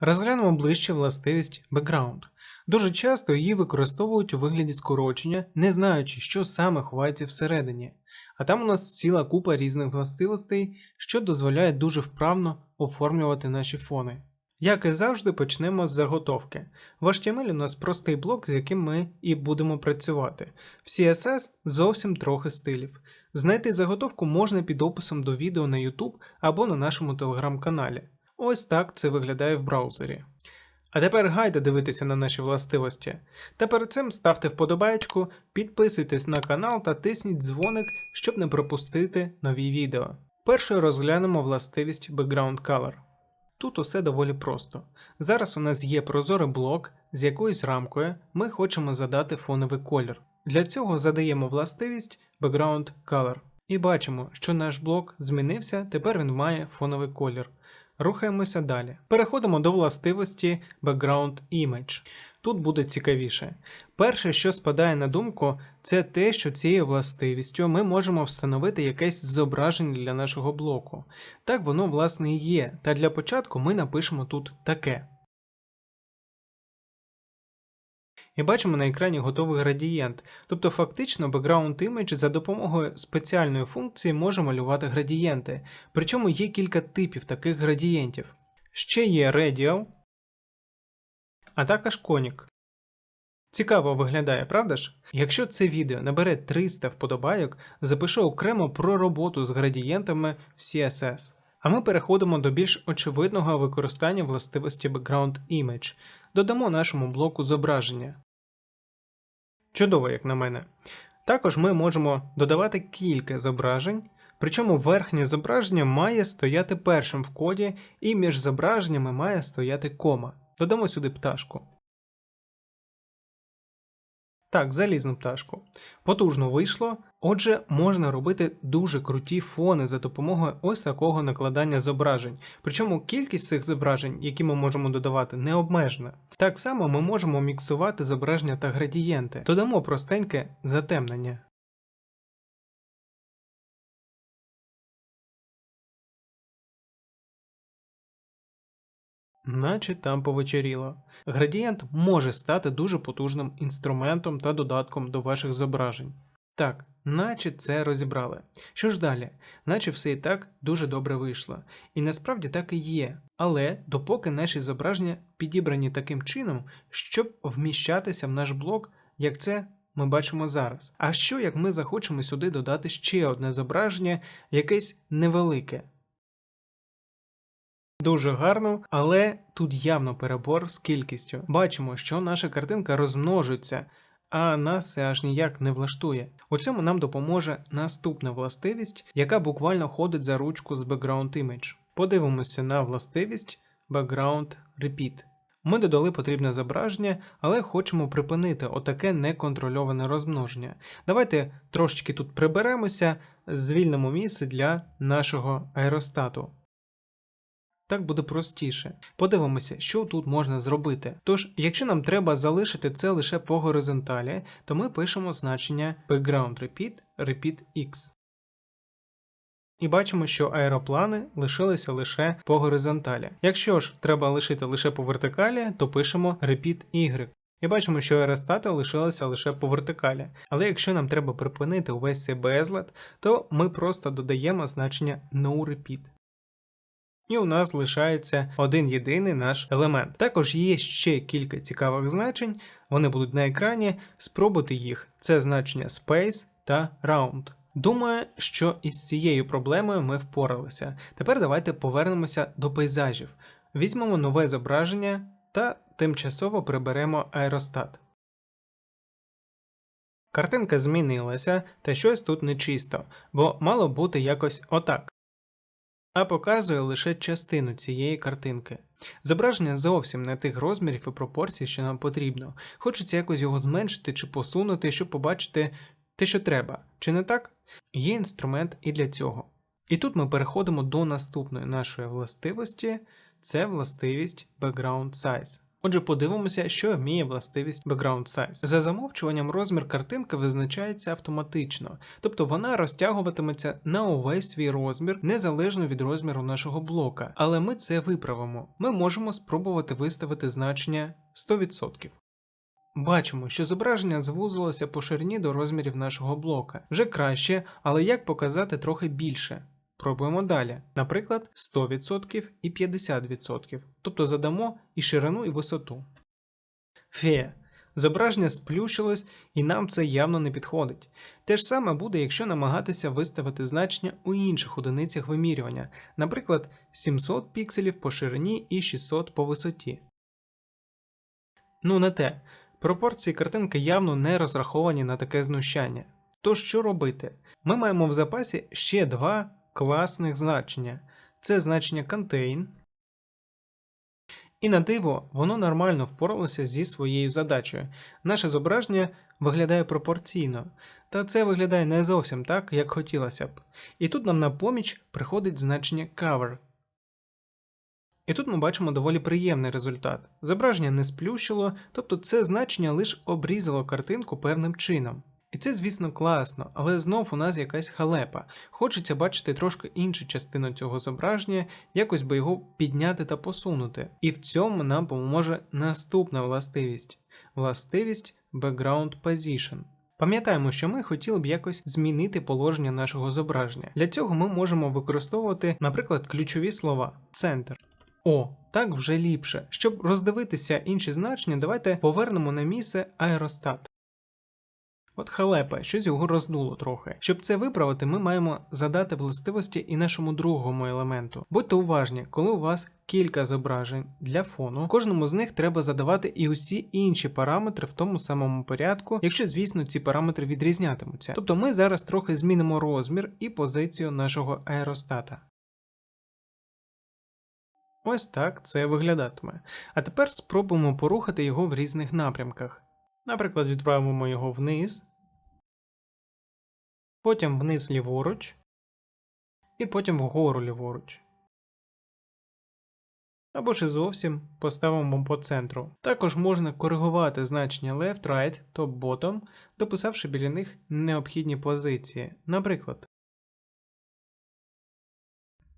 Розглянемо ближче властивість background. Дуже часто її використовують у вигляді скорочення, не знаючи, що саме ховається всередині. А там у нас ціла купа різних властивостей, що дозволяє дуже вправно оформлювати наші фони. Як і завжди, почнемо з заготовки. В HTML у нас простий блок, з яким ми і будемо працювати. В CSS зовсім трохи стилів. Знайти заготовку можна під описом до відео на YouTube або на нашому телеграм-каналі. Ось так це виглядає в браузері. А тепер гайда дивитися на наші властивості. Та перед цим ставте вподобайку, підписуйтесь на канал та тисніть дзвоник, щоб не пропустити нові відео. Першою розглянемо властивість Background Color. Тут усе доволі просто. Зараз у нас є прозорий блок з якоюсь рамкою, ми хочемо задати фоновий колір. Для цього задаємо властивість Background Color. І бачимо, що наш блок змінився, тепер він має фоновий колір. Рухаємося далі. Переходимо до властивості Background Image. Тут буде цікавіше. Перше, що спадає на думку, це те, що цією властивістю ми можемо встановити якесь зображення для нашого блоку. Так воно, власне, і є. Та для початку ми напишемо тут таке. І бачимо на екрані готовий градієнт. Тобто, фактично, Background Image за допомогою спеціальної функції може малювати градієнти. Причому є кілька типів таких градієнтів. Ще є Radial, а також Conic. Цікаво виглядає, правда ж? Якщо це відео набере 300 вподобайок, запишу окремо про роботу з градієнтами в CSS. А ми переходимо до більш очевидного використання властивості Background Image. Додамо нашому блоку зображення. Чудово, як на мене. Також ми можемо додавати кілька зображень, причому верхнє зображення має стояти першим в коді, і між зображеннями має стояти кома. Додамо сюди пташку. Так, залізну пташку. Потужно вийшло. Отже, можна робити дуже круті фони за допомогою ось такого накладання зображень. Причому кількість цих зображень, які ми можемо додавати, не обмежена. Так само ми можемо міксувати зображення та градієнти. Додамо простеньке затемнення. Наче там повечеріло. Градієнт може стати дуже потужним інструментом та додатком до ваших зображень. Так, наче це розібрали. Що ж далі? Наче все і так дуже добре вийшло. І насправді так і є. Але допоки наші зображення підібрані таким чином, щоб вміщатися в наш блок, як це ми бачимо зараз. А що як ми захочемо сюди додати ще одне зображення, якесь невелике? Дуже гарно, але тут явно перебор з кількістю. Бачимо, що наша картинка розмножується, а нас це аж ніяк не влаштує. У цьому нам допоможе наступна властивість, яка буквально ходить за ручку з Background Image. Подивимося на властивість Background Repeat. Ми додали потрібне зображення, але хочемо припинити отаке неконтрольоване розмноження. Давайте трошечки тут приберемося, звільнимо місце для нашого аеростату. Так буде простіше. Подивимося, що тут можна зробити. Тож, якщо нам треба залишити це лише по горизонталі, то ми пишемо значення background repeat repeat x. І бачимо, що аероплани лишилися лише по горизонталі. Якщо ж треба лишити лише по вертикалі, то пишемо repeat y. І бачимо, що аеростати лишилися лише по вертикалі. Але якщо нам треба припинити увесь цей безлад, то ми просто додаємо значення noRepeat і у нас лишається один єдиний наш елемент. Також є ще кілька цікавих значень, вони будуть на екрані. Спробуйте їх. Це значення space та round. Думаю, що із цією проблемою ми впоралися. Тепер давайте повернемося до пейзажів. Візьмемо нове зображення та тимчасово приберемо аеростат. Картинка змінилася, та щось тут нечисто, бо мало бути якось отак а показує лише частину цієї картинки. Зображення зовсім не тих розмірів і пропорцій, що нам потрібно. Хочеться якось його зменшити чи посунути, щоб побачити те, що треба. Чи не так? Є інструмент і для цього. І тут ми переходимо до наступної нашої властивості це властивість Background Size. Отже, подивимося, що вміє властивість background size. За замовчуванням розмір картинки визначається автоматично, тобто вона розтягуватиметься на увесь свій розмір незалежно від розміру нашого блока. Але ми це виправимо. Ми можемо спробувати виставити значення 100%. Бачимо, що зображення звузилося по ширині до розмірів нашого блока. Вже краще, але як показати трохи більше? Пробуємо далі. Наприклад, 100% і 50%. Тобто задамо і ширину, і висоту. Фе. Зображення сплющилось, і нам це явно не підходить. Те ж саме буде, якщо намагатися виставити значення у інших одиницях вимірювання, наприклад, 700 пікселів по ширині і 600 по висоті. Ну не те. Пропорції картинки явно не розраховані на таке знущання. Тож що робити? Ми маємо в запасі ще два класних значення: це значення contain. І на диво, воно нормально впоралося зі своєю задачею. Наше зображення виглядає пропорційно, та це виглядає не зовсім так, як хотілося б. І тут нам на поміч приходить значення cover. І тут ми бачимо доволі приємний результат. Зображення не сплющило, тобто це значення лише обрізало картинку певним чином. І це, звісно, класно, але знов у нас якась халепа. Хочеться бачити трошки іншу частину цього зображення, якось би його підняти та посунути. І в цьому нам допоможе наступна властивість властивість Background Position. Пам'ятаємо, що ми хотіли б якось змінити положення нашого зображення. Для цього ми можемо використовувати, наприклад, ключові слова центр. О, так вже ліпше. Щоб роздивитися інші значення, давайте повернемо на місце аеростат. От халепа, щось його роздуло трохи. Щоб це виправити, ми маємо задати властивості і нашому другому елементу. Будьте уважні, коли у вас кілька зображень для фону, кожному з них треба задавати і усі інші параметри в тому самому порядку, якщо, звісно, ці параметри відрізнятимуться. Тобто ми зараз трохи змінимо розмір і позицію нашого аеростата. Ось так це виглядатиме. А тепер спробуємо порухати його в різних напрямках. Наприклад, відправимо його вниз, потім вниз ліворуч, і потім вгору ліворуч. Або ж і зовсім поставимо по центру. Також можна коригувати значення left, right, top, bottom, дописавши біля них необхідні позиції. Наприклад,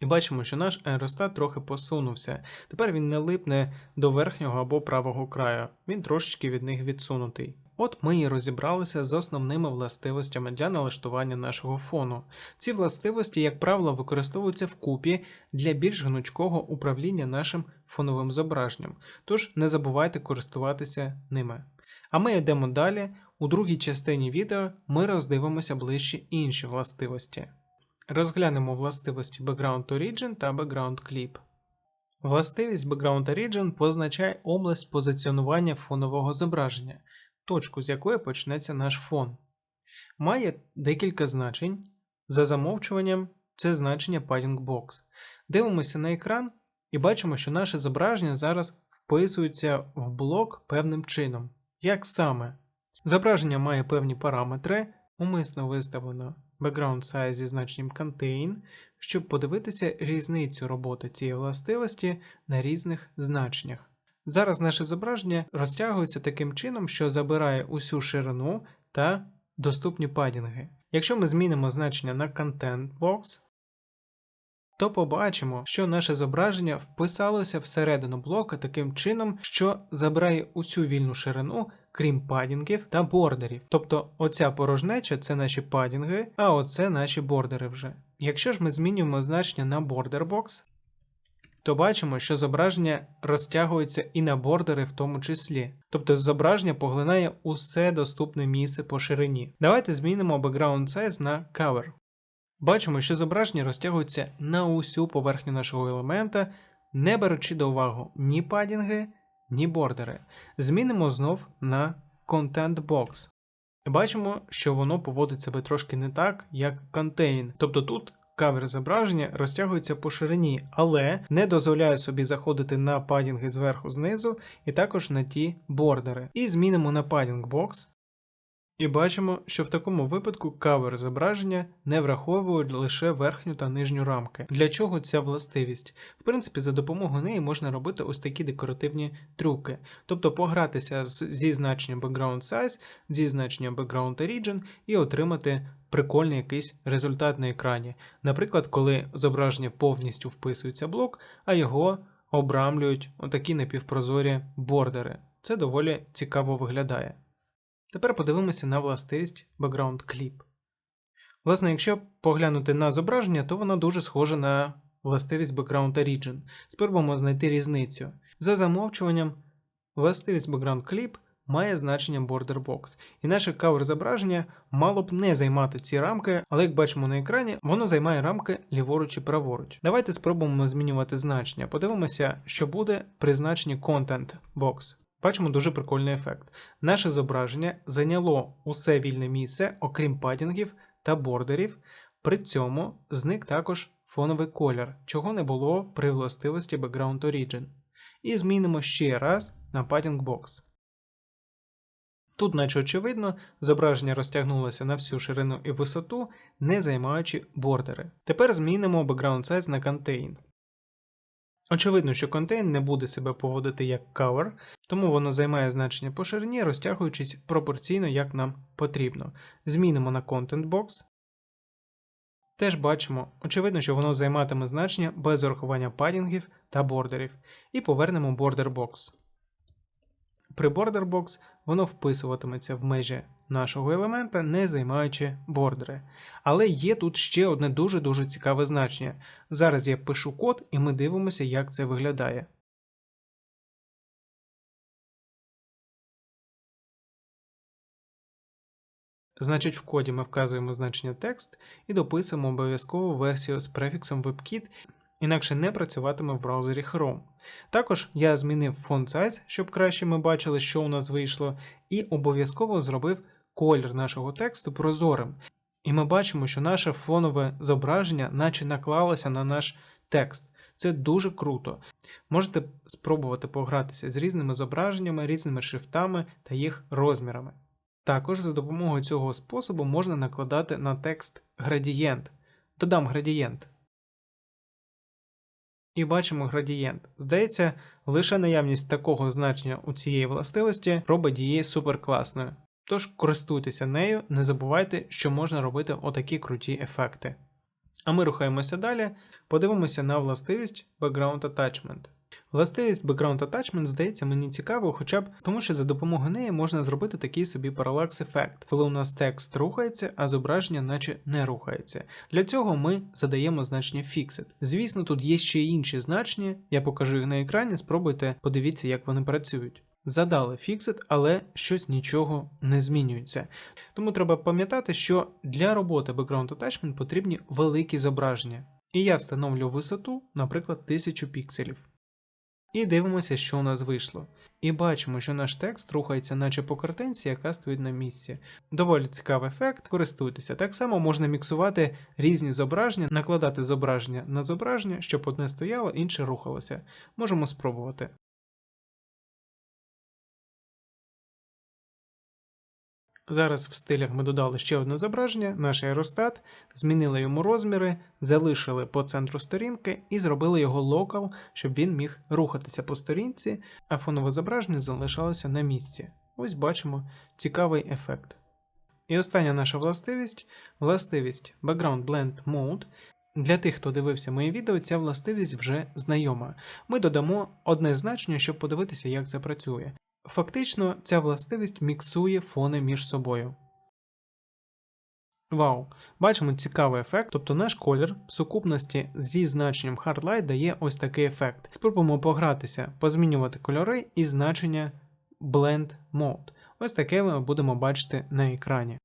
і бачимо, що наш аеростат трохи посунувся. Тепер він не липне до верхнього або правого краю, він трошечки від них відсунутий. От ми і розібралися з основними властивостями для налаштування нашого фону. Ці властивості, як правило, використовуються вкупі для більш гнучкого управління нашим фоновим зображенням, тож не забувайте користуватися ними. А ми йдемо далі. У другій частині відео ми роздивимося ближче інші властивості. Розглянемо властивості Background Origin та Background Clip. Властивість Background Origin позначає область позиціонування фонового зображення, точку з якої почнеться наш фон. Має декілька значень. За замовчуванням це значення Padding Box. Дивимося на екран і бачимо, що наше зображення зараз вписується в блок певним чином. Як саме? Зображення має певні параметри, умисно виставлено background size зі значенням contain, щоб подивитися різницю роботи цієї властивості на різних значеннях. Зараз наше зображення розтягується таким чином, що забирає усю ширину та доступні падінги. Якщо ми змінимо значення на Content Box, то побачимо, що наше зображення вписалося всередину блока таким чином, що забирає усю вільну ширину, крім падінгів та бордерів. Тобто оця порожнеча це наші падінги, а оце наші бордери вже. Якщо ж ми змінюємо значення на Border Box, то бачимо, що зображення розтягується і на бордери в тому числі. Тобто зображення поглинає усе доступне місце по ширині. Давайте змінимо background size на cover. Бачимо, що зображення розтягується на усю поверхню нашого елемента, не беручи до уваги ні падінги, ні бордери. Змінимо знов на Content Box. Бачимо, що воно поводить себе трошки не так, як Contain. Тобто тут кавер зображення розтягується по ширині, але не дозволяє собі заходити на падінги зверху знизу і також на ті бордери. І змінимо на Padding Box. І бачимо, що в такому випадку кавер зображення не враховують лише верхню та нижню рамки. Для чого ця властивість? В принципі, за допомогою неї можна робити ось такі декоративні трюки, тобто погратися зі значенням background size, зі значенням background origin і отримати прикольний якийсь результат на екрані. Наприклад, коли зображення повністю вписується блок, а його обрамлюють отакі напівпрозорі бордери. Це доволі цікаво виглядає. Тепер подивимося на властивість Background Clip. Власне, якщо поглянути на зображення, то воно дуже схоже на властивість Background Origin. Спробуємо знайти різницю. За замовчуванням, властивість Background Clip має значення Border Box, і наше кавер зображення мало б не займати ці рамки, але як бачимо на екрані, воно займає рамки ліворуч і праворуч. Давайте спробуємо змінювати значення. Подивимося, що буде при значенні Content Box. Бачимо дуже прикольний ефект. Наше зображення зайняло усе вільне місце, окрім падінгів та бордерів. При цьому зник також фоновий колір, чого не було при властивості Background Origin. І змінимо ще раз на Padding Box. Тут, наче очевидно, зображення розтягнулося на всю ширину і висоту, не займаючи бордери. Тепер змінимо Background Size на Contain. Очевидно, що контейн не буде себе поводити як cover, тому воно займає значення по ширині, розтягуючись пропорційно, як нам потрібно. Змінимо на Content Box. Теж бачимо, очевидно, що воно займатиме значення без урахування падінгів та бордерів. І повернемо Border Box. При Border Box воно вписуватиметься в межі нашого елемента, не займаючи бордери. Але є тут ще одне дуже-дуже цікаве значення. Зараз я пишу код, і ми дивимося, як це виглядає. Значить, в коді ми вказуємо значення текст і дописуємо обов'язково версію з префіксом WebKit, інакше не працюватиме в браузері Chrome. Також я змінив font size, щоб краще ми бачили, що у нас вийшло, і обов'язково зробив колір нашого тексту прозорим. І ми бачимо, що наше фонове зображення наче наклалося на наш текст. Це дуже круто. Можете спробувати погратися з різними зображеннями, різними шрифтами та їх розмірами. Також за допомогою цього способу можна накладати на текст градієнт. Додам градієнт. І бачимо градієнт. Здається, лише наявність такого значення у цієї властивості робить її суперкласною. Тож користуйтеся нею, не забувайте, що можна робити отакі круті ефекти. А ми рухаємося далі, подивимося на властивість Background Attachment. Властивість Background Attachment здається мені цікавою, хоча б тому, що за допомогою неї можна зробити такий собі паралакс ефект, коли у нас текст рухається, а зображення наче не рухається. Для цього ми задаємо значення Fixed. Звісно, тут є ще й інші значення, я покажу їх на екрані, спробуйте подивіться, як вони працюють. Задали Fixed, але щось нічого не змінюється. Тому треба пам'ятати, що для роботи Background Attachment потрібні великі зображення. І я встановлю висоту, наприклад, 1000 пікселів. І дивимося, що у нас вийшло. І бачимо, що наш текст рухається, наче по картинці, яка стоїть на місці. Доволі цікавий ефект, користуйтеся. Так само можна міксувати різні зображення, накладати зображення на зображення, щоб одне стояло, інше рухалося. Можемо спробувати. Зараз в стилях ми додали ще одне зображення, наш аеростат, змінили йому розміри, залишили по центру сторінки і зробили його локал, щоб він міг рухатися по сторінці, а фонове зображення залишалося на місці. Ось бачимо цікавий ефект. І остання наша властивість властивість Background Blend Mode. Для тих, хто дивився мої відео, ця властивість вже знайома. Ми додамо одне значення, щоб подивитися, як це працює. Фактично, ця властивість міксує фони між собою. Вау! Бачимо цікавий ефект, тобто наш колір в сукупності зі значенням Hard Light дає ось такий ефект. Спробуємо погратися, позмінювати кольори і значення Blend Mode. Ось таке ми будемо бачити на екрані.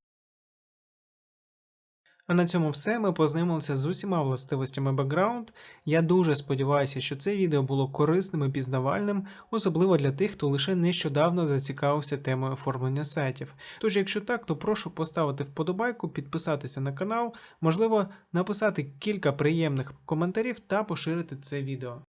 А на цьому все. Ми познайомилися з усіма властивостями бекграунд. Я дуже сподіваюся, що це відео було корисним і пізнавальним, особливо для тих, хто лише нещодавно зацікавився темою оформлення сайтів. Тож, якщо так, то прошу поставити вподобайку, підписатися на канал, можливо, написати кілька приємних коментарів та поширити це відео.